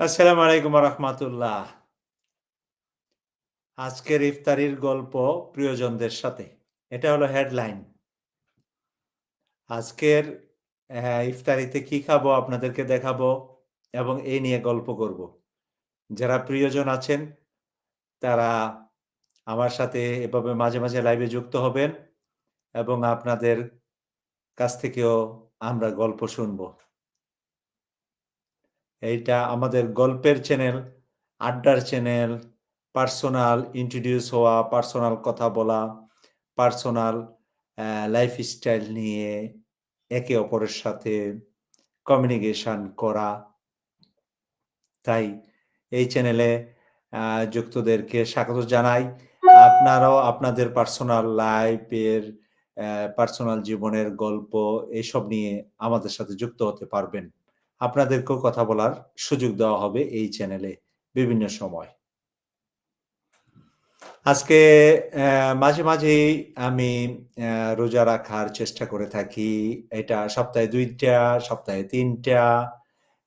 আসসালামু আলাইকুম রহমাতুল্লাহ আজকের ইফতারির গল্প প্রিয়জনদের সাথে। এটা হলো হেডলাইন। আজকের আহ, ইফতারিতে কি খাব আপনাদেরকে দেখাবো এবং এই নিয়ে গল্প করব। যারা প্রিয়জন আছেন তারা আমার সাথে এভাবে মাঝে মাঝে লাইভে যুক্ত হবেন এবং আপনাদের কাছ থেকেও আমরা গল্প শুনব। এইটা আমাদের গল্পের চ্যানেল আড্ডার চ্যানেল পার্সোনাল ইন্ট্রোডিউস হওয়া পার্সোনাল কথা বলা পার্সোনাল লাইফ স্টাইল নিয়ে একে অপরের সাথে কমিউনিকেশন করা। তাই এই চ্যানেলে যুক্তদেরকে স্বাগত জানাই। আপনারাও আপনাদের পার্সোনাল লাইফের পার্সোনাল জীবনের গল্প এইসব নিয়ে আমাদের সাথে যুক্ত হতে পারবেন। আপনাদেরকেও কথা বলার সুযোগ দেওয়া হবে এই চ্যানেলে বিভিন্ন সময়। আজকে মাঝে মাঝেই আমি রোজা রাখার চেষ্টা করে থাকি। এটা সপ্তাহে দুইটা, সপ্তাহে তিনটা।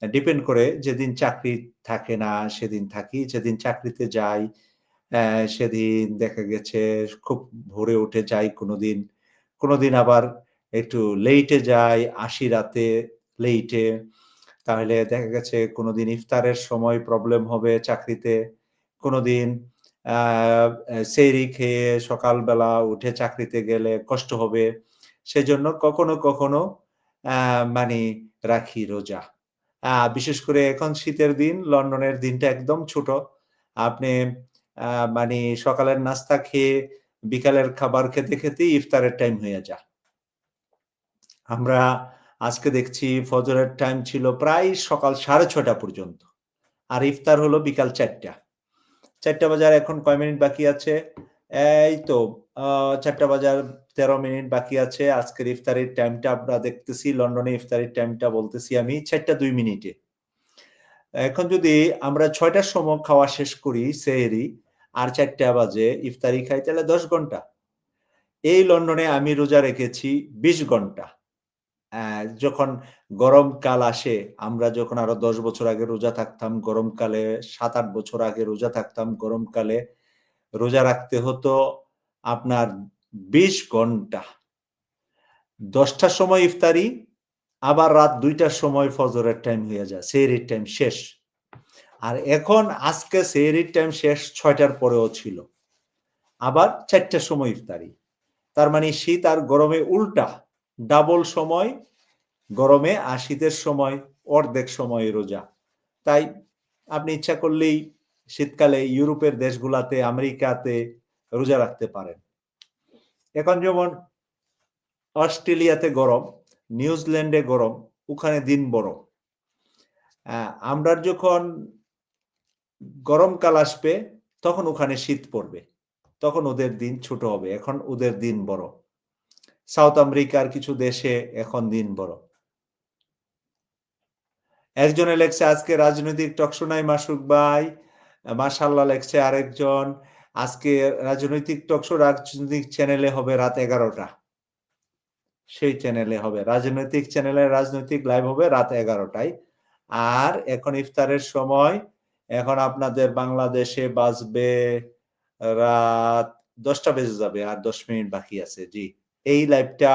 ডিপেন্ড করে যেদিন চাকরি থাকে না, সেদিন থাকি। যেদিন চাকরিতে যাই সেদিন দেখা গেছে খুব ভোরে উঠে যাই কোনোদিন। কোনোদিন আবার একটু লেইটে যাই আশি রাতে লেইটে তাহলে দেখা গেছে কোনোদিন ইফতারের সময় প্রবলেম হবে চাকরিতে, কোনোদিন সেরি খেয়ে সকালবেলা উঠে চাকরিতে গেলে কষ্ট হবে। সেজন্য কখনো কখনো মানে রাখি রোজা। বিশেষ করে এখন শীতের দিন, লন্ডনের দিনটা একদম ছোট। আপনি মানে সকালের নাস্তা খেয়ে বিকালের খাবার খেতে খেতে ইফতারের টাইম হয়ে যা আমরা আজকে দেখছি ফজরের টাইম ছিল প্রায় সকাল সাড়ে ছটা পর্যন্ত। আর ইফতার হলো বিকাল চারটা। চারটা বাজার এখন কয় মিনিট বাকি আছে? এই তো চারটা বাজার তেরো মিনিট বাকি আছে। আজকের ইফতারির টাইমটা আমরা দেখতেছি, লন্ডনে ইফতারির টাইমটা বলতেছি আমি, চারটা দুই মিনিটে। এখন যদি আমরা ছয়টার সময় খাওয়া শেষ করি, সেহেরি, আর চারটা বাজে ইফতারি খাই, তাহলে দশ ঘণ্টা। এই লন্ডনে আমি রোজা রেখেছি বিশ ঘণ্টা। যখন গরমকাল আসে, আমরা যখন আরও দশ বছর আগে রোজা থাকতাম গরমকালে সাত আট বছর আগে রোজা থাকতাম গরমকালে রোজা রাখতে হতো আপনার বিশ ঘণ্টা। দশটার সময় ইফতারি, আবার রাত দুইটার সময় ফজরের টাইম হয়ে যায়, সেহরির টাইম শেষ। আর এখন, আজকে সেহরির টাইম শেষ, ছয়টার পরেও ছিল। আবার চারটার সময় ইফতারি। তার মানে শীত আর গরমে উল্টা। ডাবল সময়, গরমে আর শীতের সময়, অর্ধেক সময় রোজা। তাই আপনি ইচ্ছা করলেই শীতকালে ইউরোপের দেশগুলাতে, আমেরিকাতে রোজা রাখতে পারেন। এখন যেমন অস্ট্রেলিয়াতে গরম, নিউজিল্যান্ডে গরম, ওখানে দিন বড় আমরা যখন গরমকাল আসবে, তখন ওখানে শীত পড়বে। তখন ওদের দিন ছোট হবে, এখন ওদের দিন বড় সাউথ আমেরিকার কিছু দেশে এখন দিন বড়। একজনে লেখছে, আজকে রাজনৈতিক টকশো নাই মাসুক ভাই। মাসাল্লাহ লেখছে আরেকজন, আজকে রাজনৈতিক টকশো রাজনৈতিক চ্যানেলে হবে রাত এগারোটা। সেই চ্যানেলে হবে, রাজনৈতিক চ্যানেলে রাজনৈতিক লাইভ হবে রাত এগারোটায়। আর এখন ইফতারের সময়, এখন আপনাদের বাংলাদেশে বাজবে রাত দশটা বেজে যাবে, আর দশ মিনিট বাকি আছে। জি। এই লাইভটা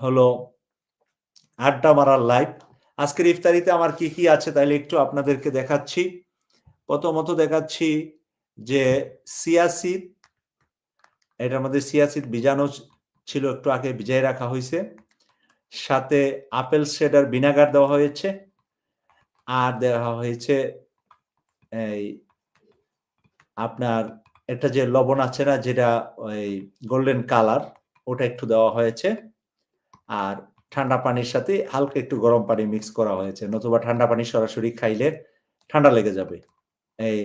হলো আড্ডা মারার লাইভ আজকের ইফতারিতে আমার কি কি আছে তাইলে একটু আপনাদেরকে দেখাচ্ছি। প্রথমত দেখাচ্ছি যে সিয়াসিদ এটার মধ্যে সিয়াসিদ বীজাণু ছিল একটু আগে ভিজাই রাখা হয়েছে সাথে আপেল সেডার ভিনেগার দেওয়া হয়েছে। আর দেওয়া হয়েছে এই আপনার একটা যে লবণ আছে না, যেটা ওই গোল্ডেন কালার ওটা একটু দেওয়া হয়েছে। আর ঠান্ডা পানির সাথে হালকা একটু গরম পানি মিক্স করা হয়েছে, নতুবা ঠান্ডা পানি সরাসরি খাইলে ঠান্ডা লেগে যাবে। এই,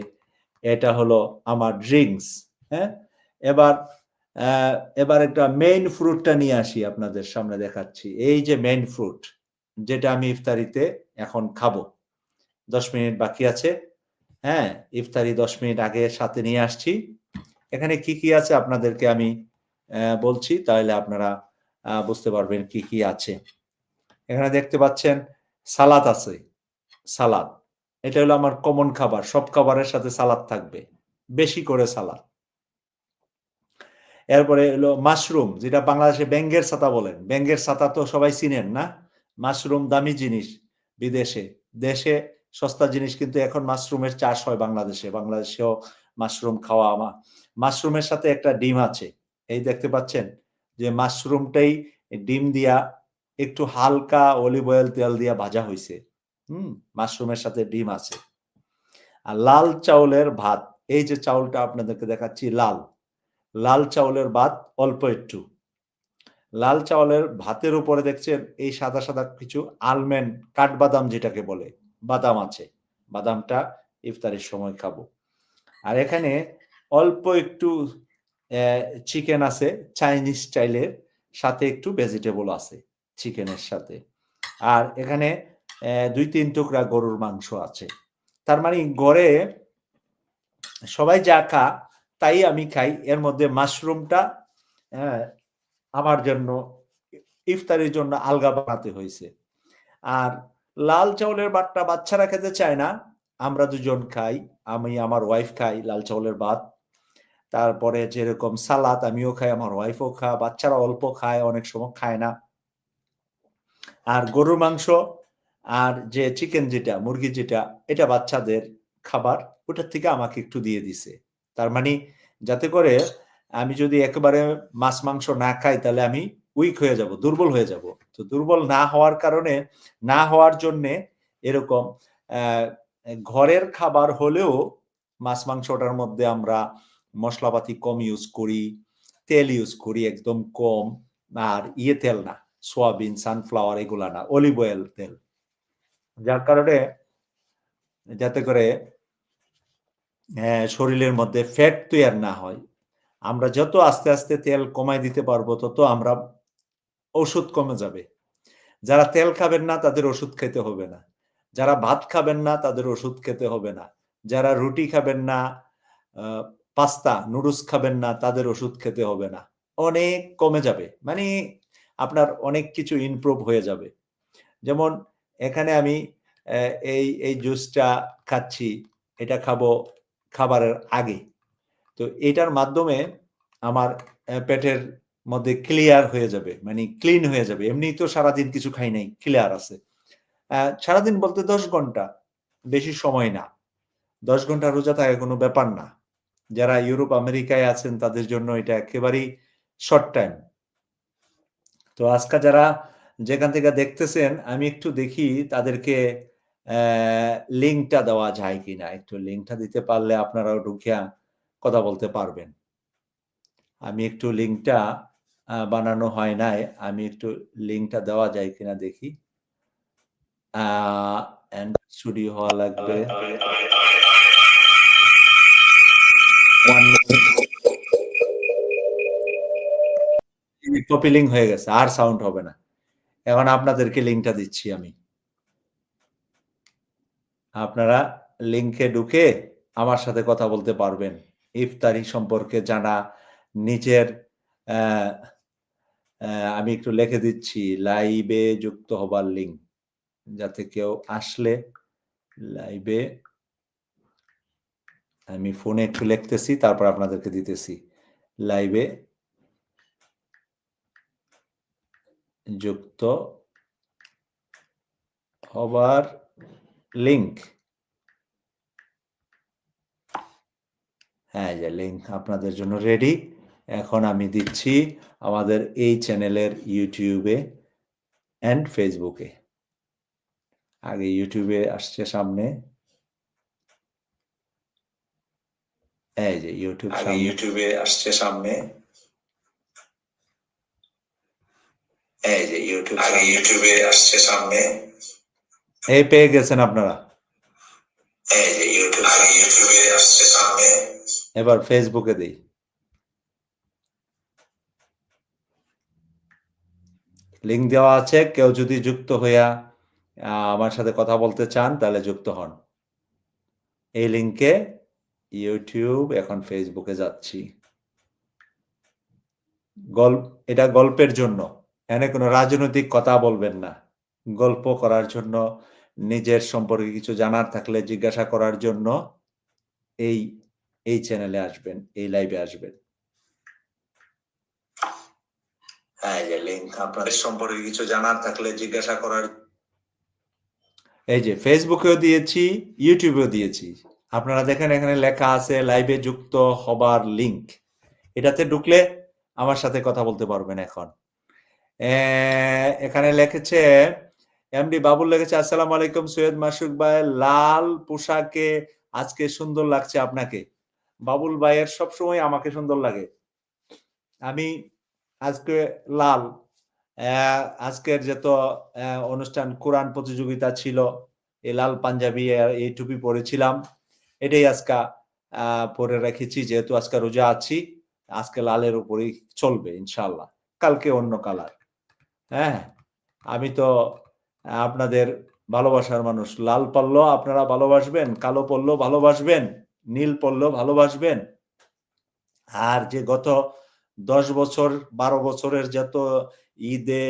এটা হলো আমার ড্রিঙ্কস হ্যাঁ? এবার এবার একটা মেইন ফ্রুটটা নিয়ে আসি আপনাদের সামনে দেখাচ্ছি। এই যে মেইন ফ্রুট যেটা আমি ইফতারিতে এখন খাব। দশ মিনিট বাকি আছে হ্যাঁ? ইফতারি দশ মিনিট আগে সাথে নিয়ে আসছি। এখানে কি কি আছে আপনাদেরকে আমি বলছি, তাহলে আপনারা বুঝতে পারবেন কি কি আছে। এখানে দেখতে পাচ্ছেন, সালাদ আছে। সালাদ। এটা হলো আমার কমন খাবার, সব খাবারের সাথে সালাদ থাকবে। বেশি করে সালাদ। এরপরে হলো মাশরুম, যেটা বাংলাদেশে ব্যাঙ্গের ছাতা বলেন। ব্যাঙ্গের ছাতা তো সবাই চিনেন না? মাশরুম দামি জিনিস বিদেশে। দেশে সস্তা জিনিস কিন্তু এখন মাশরুমের চাষ হয় বাংলাদেশে। বাংলাদেশেও মাশরুম খাওয়া মাশরুমের সাথে একটা ডিম আছে। এই দেখতে পাচ্ছেন যে মাশরুমটাই ডিম দিয়া একটু হালকা অলিভ অয়েল তেল দিয়া ভাজা হয়েছে হুম, মাশরুমের সাথে ডিম আছে। আর লাল চাউলের ভাত, এই যে চাউলটা আপনাদেরকে দেখাচ্ছি লাল। লাল চাউলের ভাত অল্প একটু। লাল চাউলের ভাতের উপরে দেখছেন এই সাদা সাদা কিছু আলমন্ড কাঠবাদাম যেটাকে বলে, বাদাম আছে। বাদামটা ইফতারের সময় খাব। আর এখানে অল্প একটু চিকেন আছে চাইনিজ স্টাইলের সাথে একটু ভেজিটেবল আছে চিকেনের সাথে। আর এখানে দুই তিন টুকরা গরুর মাংস আছে। তার মানে গড়ে সবাই যা খা, তাই আমি খাই। এর মধ্যে মাশরুমটা আমার জন্য, ইফতারের জন্য আলগা বানাতে হয়েছে। আর লাল চাউলের ভাতটা বাচ্চারা খেতে চায় না, আমরা দুজন খাই, আমি আমার ওয়াইফ খাই লাল চাউলের ভাত তারপরে যেরকম সালাদ, আমিও খাই, আমার ওয়াইফও খায় বাচ্চারা অল্প খায়, অনেক সময় খায় না। আর গরুর মাংস আর যে চিকেন যেটা মুরগি যেটা, এটা বাচ্চাদের খাবার, ওটার থেকে আমাকে একটু দিয়ে দিছে। তার মানে যাতে করে আমি যদি একেবারে মাছ, মাংস না খাই, তাহলে আমি উইক হয়ে যাব, দুর্বল হয়ে যাব। তো দুর্বল না হওয়ার কারণে, না হওয়ার জন্যে এরকম ঘরের খাবার হলেও মাছ মাংসটার মধ্যে আমরা মশলাপাতি কম ইউজ করি, তেল ইউজ করি, একদম কম, আর ইয়ে তেল না, সোয়াবিন সানফ্লাওয়ার এগুলা না অলিভ অয়েল তেল। যার কারণে যাতে করে শরীরের মধ্যে ফ্যাট তৈরি না হয়। আমরা যত আস্তে আস্তে তেল কমাই দিতে পারব, তত আমরা ওষুধ কমে যাবে। যারা তেল খাবেন না, তাদের ওষুধ খেতে হবে না। যারা ভাত খাবেন না, তাদের ওষুধ খেতে হবে না। যারা রুটি খাবেন না পাস্তা, নুডলস খাবেন না, তাদের ওষুধ খেতে হবে না। অনেক কমে যাবে। মানে আপনার অনেক কিছু ইমপ্রুভ হয়ে যাবে। যেমন এখানে আমি এই এই জুসটা খাচ্ছি, এটা খাব খাবারের আগে। তো এটার মাধ্যমে আমার পেটের মধ্যে ক্লিয়ার হয়ে যাবে। মানে ক্লিন হয়ে যাবে। এমনি তো সারাদিন কিছু খাই নাই ক্লিয়ার আছে। সারাদিন বলতে দশ ঘণ্টা। বেশি সময় না। দশ ঘণ্টা রোজা থাকে কোনো ব্যাপার না। যারা ইউরোপ আমেরিকায় আছেন তাদের জন্য এটা একেবারেই শর্ট টাইম তো আজকে যারা যেখান থেকে দেখতেছেন আমি একটু দেখি তাদেরকে লিঙ্কটা দেওয়া যায় কিনা একটু লিঙ্কটা দিতে পারলে আপনারাও ঢুকিয়া কথা বলতে পারবেন আমি একটু লিঙ্কটা বানানো হয় নাই আমি একটু লিঙ্কটা দেওয়া যায় কিনা দেখি আহ স্টুডিও হওয়া লাগবে কপি লিঙ্ক হয়ে গেছে, আর সাউন্ড হবে না। এখন আপনাদেরকে লিঙ্কটা দিচ্ছি আমি। আপনারা লিঙ্কে ঢুকে আমার সাথে কথা বলতে পারবেন। ইফতারি সম্পর্কে জানা, নিজের আমি একটু লিখে দিচ্ছি লাইভে যুক্ত হবার লিঙ্ক যাতে কেউ আসলে লাইভে আমি ফোনে একটু লিখতেছি, তারপর আপনাদেরকে দিতেছি। লাইভে যুক্ত হবার লিঙ্ক হ্যাঁ যে লিঙ্ক আপনাদের জন্য রেডি। এখন আমি দিচ্ছি আমাদের এই চ্যানেলের ইউটিউবে অ্যান্ড ফেসবুকে আগে ইউটিউবে আসছে সামনে। এই যে ইউটিউব ইউটিউবে আসছে সামনে। এই যে ইউটিউব ইউটিউবে আসছে সামনে। এই পেয়ে গেছেন আপনারা। এই যে ইউটিউব ইউটিউবে আসছে সামনে। এবার ফেসবুকে দেই। লিঙ্ক দেওয়া আছে। কেউ যদি যুক্ত হইয়া আমার সাথে কথা বলতে চান তাহলে যুক্ত হন। এই লিঙ্কে ইউটিউব এখন ফেসবুকে যাচ্ছি। গল্প এটা গল্পের জন্য। এখানে কোনো রাজনৈতিক কথা বলবেন না। গল্প করার জন্য নিজের সম্পর্কে কিছু জানার থাকলে জিজ্ঞাসা করার জন্য এই এই চ্যানেলে আসবেন এই লাইভে আসবেন। আপনাদের সম্পর্কে কিছু জানার থাকলে জিজ্ঞাসা করার এই যে ফেসবুকেও দিয়েছি ইউটিউবেও দিয়েছি। আপনারা দেখেন এখানে লেখা আছে লাইভে যুক্ত হবার লিংক এটাতে ঢুকলে আমার সাথে কথা বলতে পারবেন এখন। এখানে লিখেছে এমডি বাবুল লেখেছে, আসসালামু আলাইকুম সৈয়দ মাসুক ভাই, লাল পোশাকে আজকে সুন্দর লাগছে আপনাকে। বাবুল ভাইয়ের সবসময় আমাকে সুন্দর লাগে। আমি আজকে লাল। আজকের যত অনুষ্ঠান, কোরআন প্রতিযোগিতা ছিল, এই লাল পাঞ্জাবি এই টুপি পরেছিলাম। এটাই আজকা পরে রেখেছি, যেহেতু আজকে রোজা আছি, আজকে লালের উপরেই চলবে ইনশাল্লাহ কালকে অন্য কালার। হ্যাঁ আমি তো, আপনাদের ভালোবাসার মানুষ। লাল পড়ল, আপনারা ভালোবাসবেন, কালো পড়ল, ভালোবাসবেন, নীল পড়ল, ভালোবাসবেন। আর যে গত দশ বছর, বারো বছরের যত ঈদে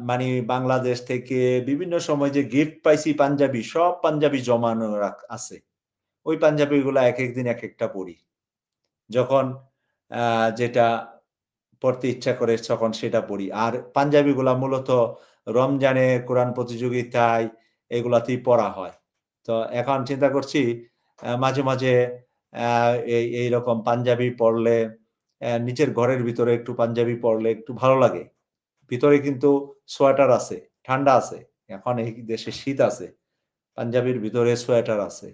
মানে বাংলাদেশ থেকে বিভিন্ন সময় যে গিফট পাইছি পাঞ্জাবি, সব পাঞ্জাবি জমানো আছে। ওই পাঞ্জাবি গুলা এক একদিন এক একটা পড়ি। যখন যেটা পড়তে ইচ্ছা করে তখন সেটা পড়ি। আর পাঞ্জাবি গুলা মূলত রমজানে কোরআন প্রতিযোগিতায় এগুলাতেই পড়া হয়। তো এখন চিন্তা করছি মাঝে মাঝে এই এইরকম পাঞ্জাবি পড়লে নিজের ঘরের ভিতরে একটু পাঞ্জাবি পরলে একটু ভালো লাগে। ভিতরে কিন্তু সোয়েটার আছে, ঠান্ডা আছে। এখন এই দেশে শীত আছে, পাঞ্জাবির ভিতরে সোয়েটার আছে।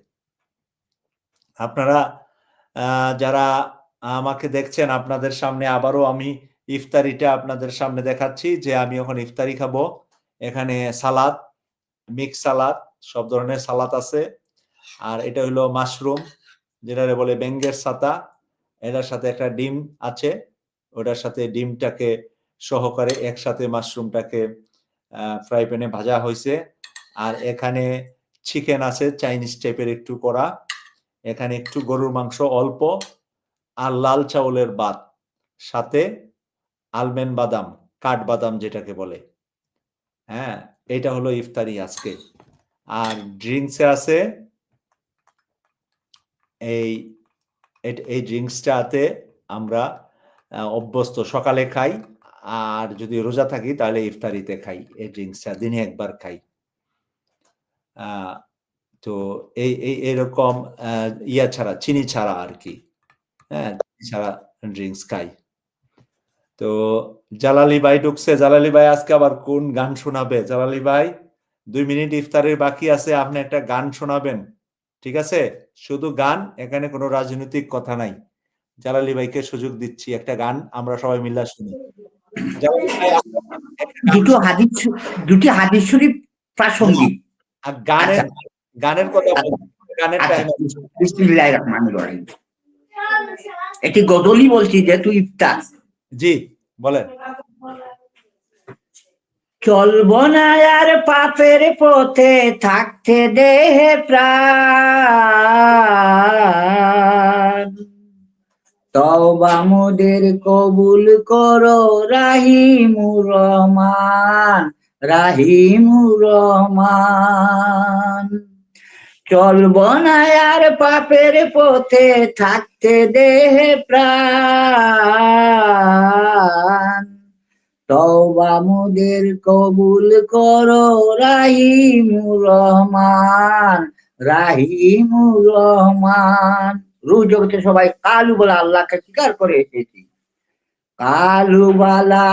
আপনারা যারা আমাকে দেখছেন, আপনাদের সামনে আবারও আমি ইফতারিটা আপনাদের সামনে দেখাচ্ছি যে আমি এখন ইফতারি খাব। এখানে সালাদ, মিক্স সালাদ, সব ধরনের সালাদ আছে। আর এটা হলো মাশরুম, যেটারে বলে ব্যাঙ্গের ছাতা এটার সাথে একটা ডিম আছে, ওটার সাথে ডিমটাকে সহকারে একসাথে মাশরুমটাকে ফ্রাই প্যানে ভাজা হয়েছে আর এখানে চিকেন আছে, চাইনিজ টাইপের একটু করা এখানে একটু গরুর মাংস অল্প আর লাল চাউলের ভাত সাথে আলমেন বাদাম, কাঠ বাদাম যেটাকে বলে। হ্যাঁ এটা হলো ইফতারি আজকে। আর ড্রিঙ্কসে আছে এই এই ড্রিঙ্কসটাতে আমরা অভ্যস্ত, সকালে খাই, আর যদি রোজা থাকি তাহলে ইফতারিতে খাই এই ড্রিঙ্কসটা, দিনে একবার খাই। তো এই এই এরকম ইয়া ছাড়া চিনি ছাড়া আর কি। হ্যাঁ ছাড়া ড্রিঙ্কস খাই। তো জালালি ভাই ঢুকছে। জালালি ভাই আজকে আবার কোন গান শোনাবে? জালালি ভাই দুই মিনিট ইফতারের বাকি আছে আপনি একটা গান শোনাবেন। ঠিক আছে? শুধু গান এখানে কোনো রাজনৈতিক কথা নাই। জালালি ভাইকে সুযোগ দিচ্ছি একটা গান আমরা সবাই মিলে শুনি। দুটো হাদিস দুটি হাদিস শরীফ প্রাসঙ্গিক। আর গানের গানের কথা গানের আচ্ছা টাইম বিসমিল্লাহির রহমানির রহিম একটি গজলই বলছি যেহেতু ইফতার। জি বলেন। চলব না আর পাপের পথে থাকতে দেহে প্রাণ। তবা মোদের কবুল করো রাহিমুর রহমান রাহিমুর রহমান। চলব না আর পাপের পথে থাকতে দেহে প্রাণ। তওবা কবুল করো রাহিমুর রহমান রাহিমুর রহমান। রু জগতে সবাই কালু বলা আল্লাহকে স্বীকার করে এসেছি। কালু বালা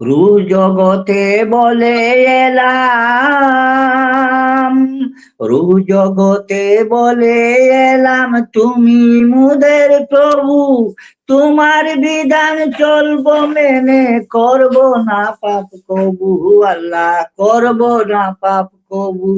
রু জগতে বলে এলাম। রু জগতে বলে এলাম, তুমি মুদের প্রভু, তোমার বিধান চলব, মেনে করব না পাপ কবু, আল্লাহ করব না পাপ কবু।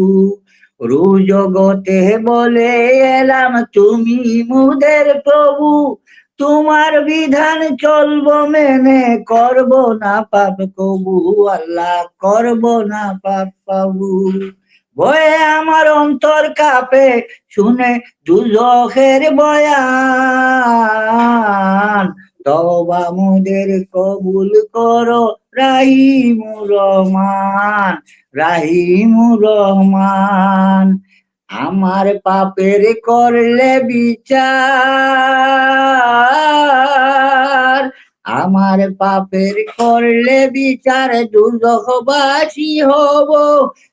রু জগতে বলে এলাম, তুমি মুদের প্রভু, তোমার বিধান চলব, মেনে করব না পাপ কবু, আল্লাহ করব না পাপ পাবু ভয়ে আমার অন্তর কাপে, শুনে দুজখের বয়ান। তবা মোদের কবুল করো, রাহিমুর রহমান রাহিমুর রহমান। আমার পাপের করলে বিচার। আমার পাপের করলে বিচার দুর্দশবাসী হব।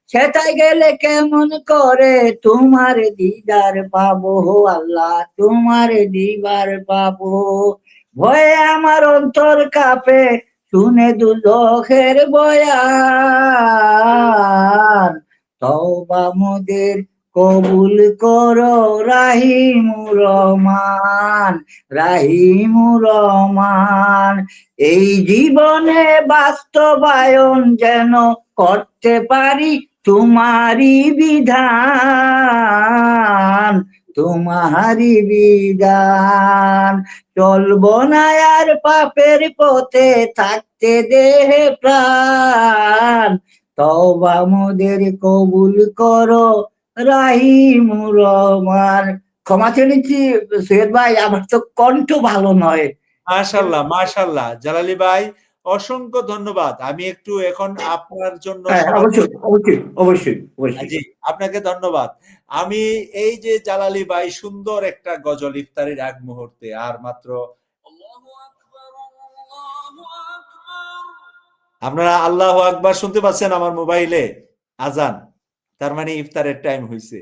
সেটাই গেলে কেমন করে তোমার দিদার পাবো? আল্লাহ, তোমার দিবার পাবো। ভয়ে আমার অন্তর কাপে, শুনে দুর্দখের বয়ান। তওবা মোদের কবুল কর রাহিমুর রহমান রাহিমুর রহমান। এই জীবনে বাস্তবায়ন যেন করতে পারি তোমারই বিধান তোমারই বিধান। চলব না আর পাপের পথে থাকতে দেহে প্রাণ তবা মোদের কবুল করো রাহিমুর রহমান। ক্ষমা চেয়ে নিচ্ছি সৈয়দ ভাই আমার তো কণ্ঠ ভালো নয়। মাশাল্লাহ মাশাল্লাহ। জালালি ভাই অসংখ্য ধন্যবাদ। আমি একটু এখন আপনার জন্য হ্যাঁ অবশ্যই অবশ্যই অবশ্যই অবশ্যই। জি আপনাকে ধন্যবাদ। আমি এই যে জালালি ভাই সুন্দর একটা গজল ইফতারির আগ মুহূর্তে আর মাত্র আপনারা আল্লাহ আকবার শুনতে পাচ্ছেন আমার মোবাইলে? আজান। তার মানে ইফতারের টাইম হয়েছে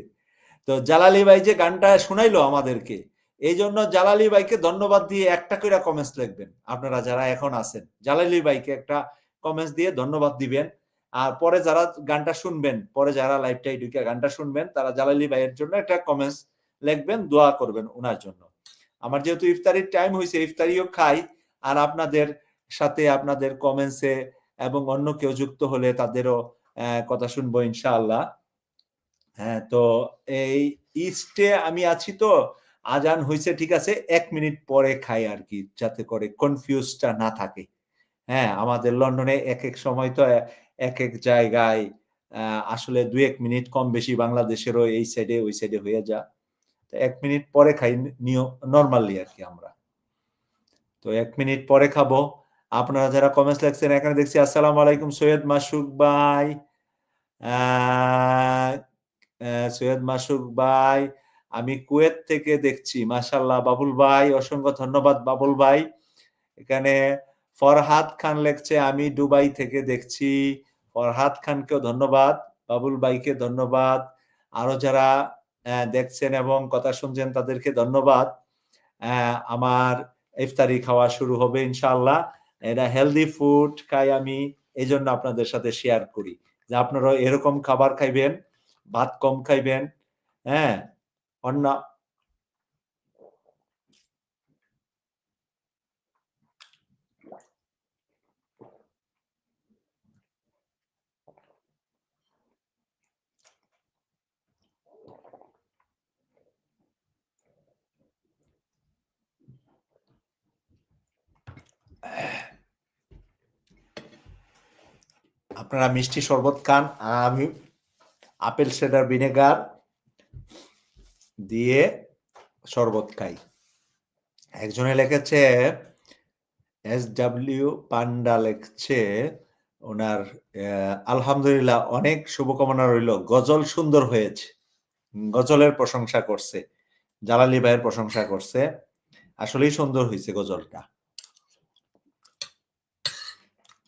তো জালালি ভাই যে গানটা শোনাইলো আমাদেরকে এই জন্য জালালি ভাইকে ধন্যবাদ দিয়ে একটা করে কমেন্টস লিখবেন, আপনারা যারা এখন আছেন। জালালি ভাইকে একটা কমেন্টস দিয়ে ধন্যবাদ দিবেন। আর পরে যারা গানটা শুনবেন, পরে যারা লাইভটাই ঢুকে গানটা শুনবেন, তারা জালালি ভাইয়ের জন্য একটা কমেন্টস লিখবেন, দোয়া করবেন ওনার জন্য। আমার যেহেতু ইফতারির টাইম হয়েছে ইফতারিও খাই, আর আপনাদের সাথে আপনাদের কমেন্টসে এবং অন্য কেউ যুক্ত হলে তাদেরও কথা শুনব ইনশাআল্লাহ। হ্যাঁ তো এই ইস্টে আমি আছি তো, আজান হয়েছে ঠিক আছে, এক মিনিট পরে খাই আর কি, যাতে করে কনফিউজটা না থাকে। হ্যাঁ আমাদের লন্ডনে এক এক সময় তো এক এক জায়গায় আসলে দুই এক মিনিট কম বেশি বাংলাদেশেরও এই সাইডে ওই সাইডে হয়ে যা। তো এক মিনিট পরে খাই নিয় নর্মালি আর কি আমরা। তো এক মিনিট পরে খাব। আপনারা যারা কমেন্টস লিখছেন, এখানে দেখছি, আসসালামু আলাইকুম সৈয়দ মাসুক ভাই। সৈয়দ মাসুক ভাই, আমি কুয়েত থেকে দেখছি মাশাল্লাহ বাবুল ভাই, অসংখ্য ধন্যবাদ বাবুল ভাই। এখানে ফরহাদ খান লেখছে, আমি দুবাই থেকে দেখছি। ফরহাদ খানকেও ধন্যবাদ, বাবুল ভাইকে ধন্যবাদ। আরও যারা দেখছেন এবং কথা শুনছেন তাদেরকে ধন্যবাদ। আমার ইফতারি খাওয়া শুরু হবে ইনশাল্লাহ এটা হেলদি ফুড খাই আমি এই জন্য আপনাদের সাথে শেয়ার করি। যে আপনারা এরকম খাবার খাইবেন ভাত কম খাইবেন হ্যাঁ? অন্য আপনারা মিষ্টি শরবত খান আমি আপেল সেডার ভিনেগার দিয়ে শরবত খাই। একজনে লিখেছে, এস ডাব্লিউ পান্ডা লিখছে, ওনার আলহামদুলিল্লাহ অনেক শুভকামনা রইল। গজল সুন্দর হয়েছে। গজলের প্রশংসা করছে। জালালি ভাইয়ের প্রশংসা করছে। আসলেই সুন্দর হয়েছে গজলটা।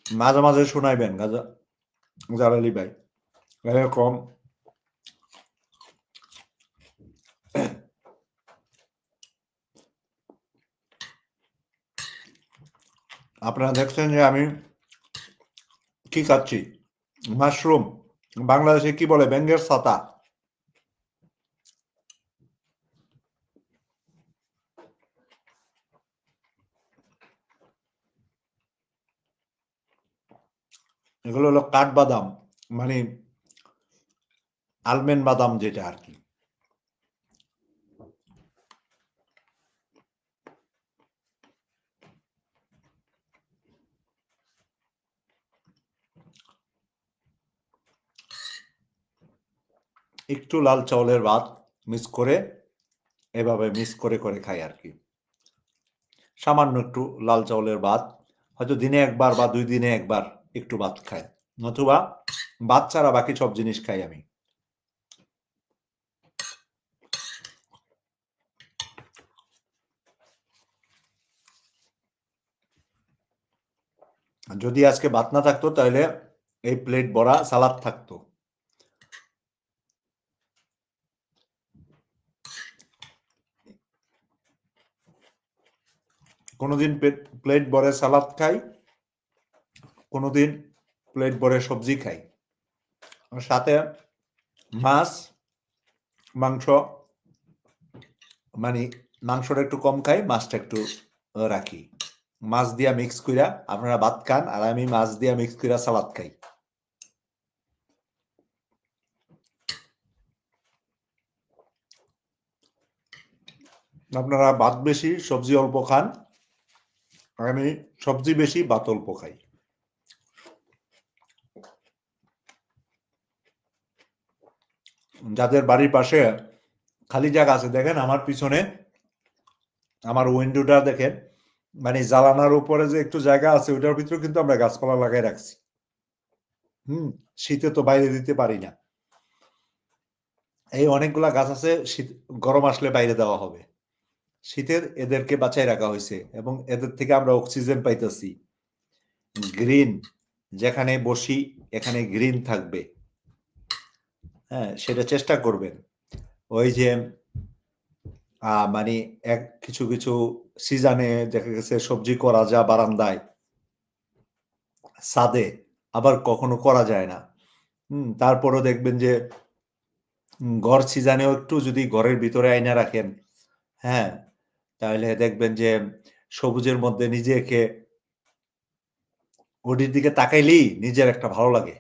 মাঝে মাঝে শোনাইবেন জালালি ভাই। এরকম আপনারা দেখছেন যে আমি কি খাচ্ছি? মাশরুম। বাংলাদেশে কি বলে? ব্যাঙ্গের ছাতা। এগুলো হলো কাঠবাদাম মানে আলমেন্ড বাদাম যেটা আর কি। একটু লাল চাউলের ভাত মিক্স করে, এভাবে মিক্স করে করে খাই আর কি। সামান্য একটু লাল চাউলের ভাত, হয়তো দিনে একবার বা দুই দিনে একবার একটু ভাত খাই। নতুবা ভাত ছাড়া বাকি সব জিনিস খাই আমি। যদি আজকে ভাত না থাকতো তাহলে এই প্লেট বড়া সালাদ থাকতো। কোনোদিন প্লেট ভরে সালাদ খাই, কোনোদিন প্লেট ভরে সবজি খাই। সাথে মাছ, মাংস মানে মাংসটা একটু কম খাই, মাছটা একটু রাখি। মাছ দিয়া মিক্স কইরা আপনারা ভাত খান, আর আমি মাছ দিয়া মিক্স কইরা সালাদ খাই। আপনারা ভাত বেশি, সবজি অল্প খান। আমি সবজি বেশি বাতল খাই যাদের বাড়ির পাশে খালি জায়গা আছে, দেখেন আমার পিছনে, আমার উইন্ডোটা দেখেন মানে জ্বালানার উপরে যে একটু জায়গা আছে, ওইটার ভিতরে কিন্তু আমরা গাছপালা লাগাই রাখছি। হুম, শীতে তো বাইরে দিতে পারি না। এই অনেকগুলা গাছ আছে, শীত, গরম আসলে বাইরে দেওয়া হবে। শীতের এদেরকে বাঁচাই রাখা হয়েছে এবং এদের থেকে আমরা অক্সিজেন পাইতেছি। গ্রিন, যেখানে বসি, এখানে গ্রিন থাকবে। হ্যাঁ সেটা চেষ্টা করবেন। ওই যে মানে এক, কিছু কিছু সিজনে দেখা গেছে সবজি করা যা বারান্দায়। সাদে, আবার কখনো করা যায় না। হুম, তারপরও দেখবেন যে ঘর সিজনেও একটু যদি ঘরের ভিতরে আয়না রাখেন হ্যাঁ তাহলে দেখবেন যে সবুজের মধ্যে নিজেকে ওটির দিকে তাকাইলেই নিজের একটা ভালো লাগে।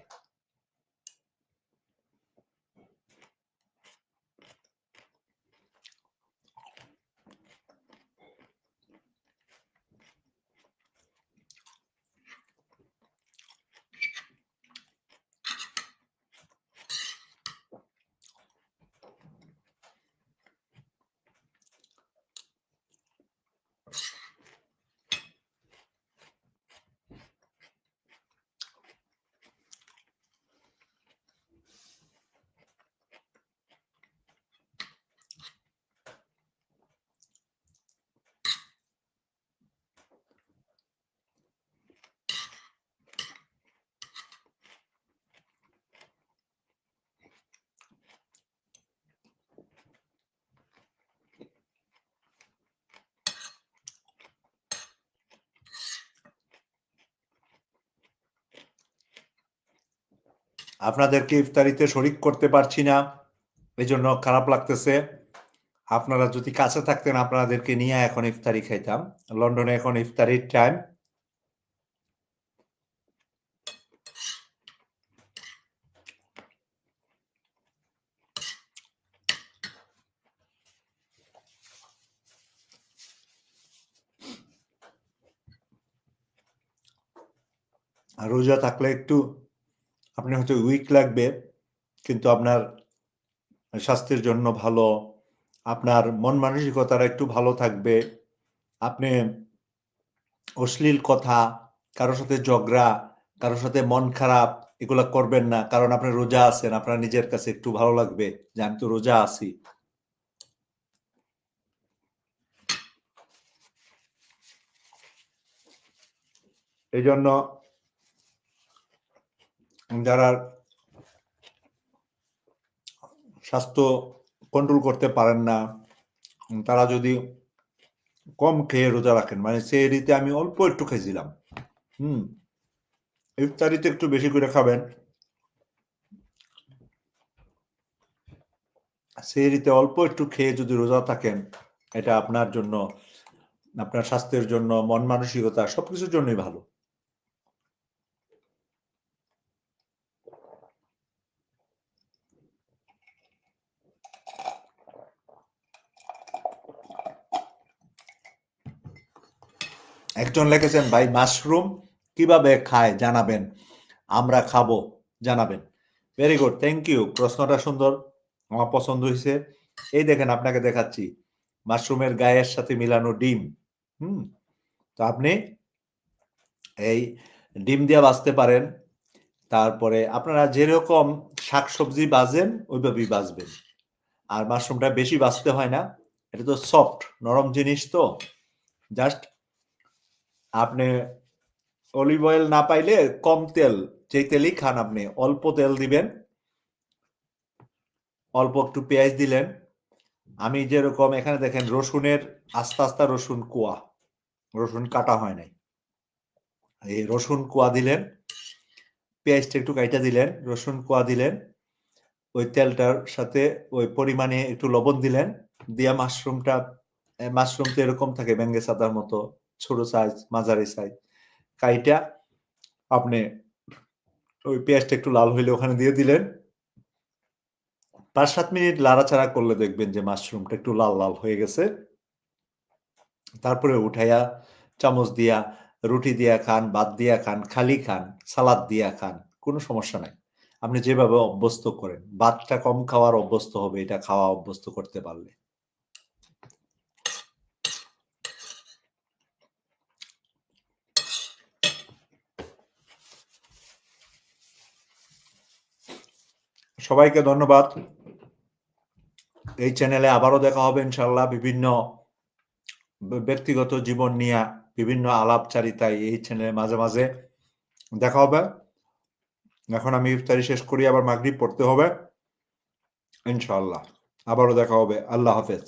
আপনাদেরকে ইফতারিতে শরিক করতে পারছি না এই জন্য খারাপ লাগতেছে। আপনারা যদি কাছে থাকতেন, আপনাদেরকে নিয়ে এখন ইফতারি খাইতাম। লন্ডনে এখন ইফতারির টাইম রোজা থাকলে একটু আপনি হয়তো উইক লাগবে, কিন্তু আপনার স্বাস্থ্যের জন্য ভালো, আপনার মন মানসিকতাটা একটু ভালো থাকবে, আপনি অশ্লীল কথা, কারোর সাথে ঝগড়া, কারোর সাথে মন খারাপ, এগুলো করবেন না, কারণ আপনি রোজা আছেন, আপনার নিজের কাছে একটু ভালো লাগবে যে আমি তো রোজা আছি। এই জন্য যারা স্বাস্থ্য কন্ট্রোল করতে পারেন না তারা যদি কম খেয়ে রোজা রাখেন মানে সেই সেহরিতে আমি অল্প একটু খেয়েছিলাম, হুম, ইফতারিতে একটু বেশি করে খাবেন সেহরিতে অল্প একটু খেয়ে যদি রোজা থাকেন, এটা আপনার জন্য, আপনার স্বাস্থ্যের জন্য, মন মানসিকতা সবকিছুর জন্যই ভালো। একজন লিখেছেন, ভাই, মাশরুম কীভাবে খায় জানাবেন, আমরা খাব জানাবেন। ভেরি গুড থ্যাংক ইউ প্রশ্নটা সুন্দর, আমার পছন্দ হয়েছে। এই দেখেন, আপনাকে দেখাচ্ছি, মাশরুমের গায়ের সাথে মিলানো ডিম, হুম? তো আপনি এই ডিম দিয়ে বাঁচতে পারেন, তারপরে আপনারা যেরকম শাকসবজি বাজেন, ওইভাবেই বাজবেন আর মাশরুমটা বেশি বাঁচতে হয় না, এটা তো সফট নরম জিনিস তো। জাস্ট আপনি অলিভ অয়েল না পাইলে কম তেল যে তেলই খান আপনি, অল্প তেল দিবেন, অল্প একটু পেঁয়াজ দিলেন। আমি যেরকম এখানে দেখেন, রসুনের আস্তে আস্তে রসুন কোয়া, রসুন কাটা হয় নাই। এই রসুন কোয়া দিলেন, পেঁয়াজটা একটু কাইটা দিলেন, রসুন কোয়া দিলেন, ওই তেলটার সাথে ওই পরিমাণে একটু লবণ দিলেন, দিয়া মাশরুমটা মাশরুম তো এরকম থাকে ব্যাঙ্গে সাদার মতো। ছোট সাইজ মাঝারি সাইজ কাইটা আপনি ওই পেঁয়াজটা একটু লাল হইলে ওখানে দিয়ে দিলেন। পাঁচ সাত মিনিট লাড়াচাড়া করলে দেখবেন যে মাশরুমটা একটু লাল লাল হয়ে গেছে। তারপরে উঠাইয়া চামচ দিয়া, রুটি দিয়া খান, ভাত দিয়া খান, খালি খান, সালাদ দিয়া খান, কোনো সমস্যা নাই। আপনি যেভাবে অভ্যস্ত করেন, ভাতটা কম খাওয়ার অভ্যস্ত হবে, এটা খাওয়া অভ্যস্ত করতে পারলে। সবাইকে ধন্যবাদ। এই চ্যানেলে আবারও দেখা হবে ইনশাল্লাহ বিভিন্ন ব্যক্তিগত জীবন নিয়ে বিভিন্ন আলাপচারিতায় এই চ্যানেলে মাঝে মাঝে দেখা হবে। এখন আমি ইফতারি শেষ করি, আবার মাগরিব পড়তে হবে। ইনশাআল্লাহ আবারও দেখা হবে। আল্লাহ হাফেজ।